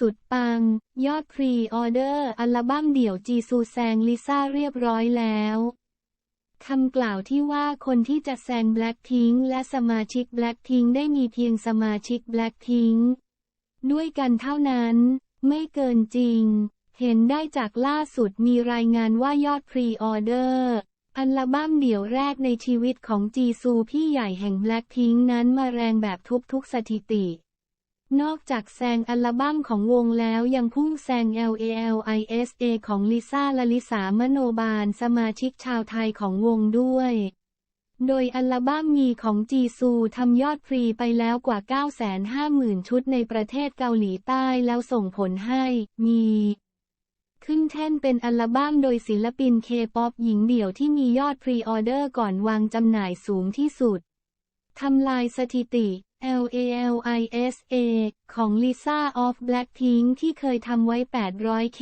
สุดปัง ยอดพรีออเดอร์อัลบั้มเดี่ยวจีซูแซงลิซ่าเรียบร้อยแล้วคำกล่าวที่ว่าคนที่จะแซงแบล็คพิงและสมาชิกแบล็คพิงได้มีเพียงสมาชิกแบล็คพิงด้วยกันเท่านั้น ไม่เกินจริง เห็นได้จากล่าสุดมีรายงานว่ายอดพรีออเดอร์อัลบั้มเดี่ยวแรกในชีวิตของจีซูพี่ใหญ่แห่งแบล็คพิงนั้นมาแรงแบบทุบทุกสถิติ นอกจากแซงอัลบั้มของวงแล้วยังพุ่งแซง LALISA ของลิซ่าลลิสามโนบาลสมาชิกชาวไทยของวงด้วย โดยอัลบั้มมีของจีซูทำยอดฟรีไปแล้วกว่า 950,000 ชุดในประเทศเกาหลีใต้แล้วส่งผลให้มีขึ้นแท่นเป็นอัลบั้มโดยศิลปินเคป๊อปหญิงเดี่ยวที่มียอดพรีออเดอร์ก่อนวางจำหน่ายสูงที่สุด ทำลายสถิติ LALISA ของ Lisa of Blackpink ที่เคยทำไว้ 800K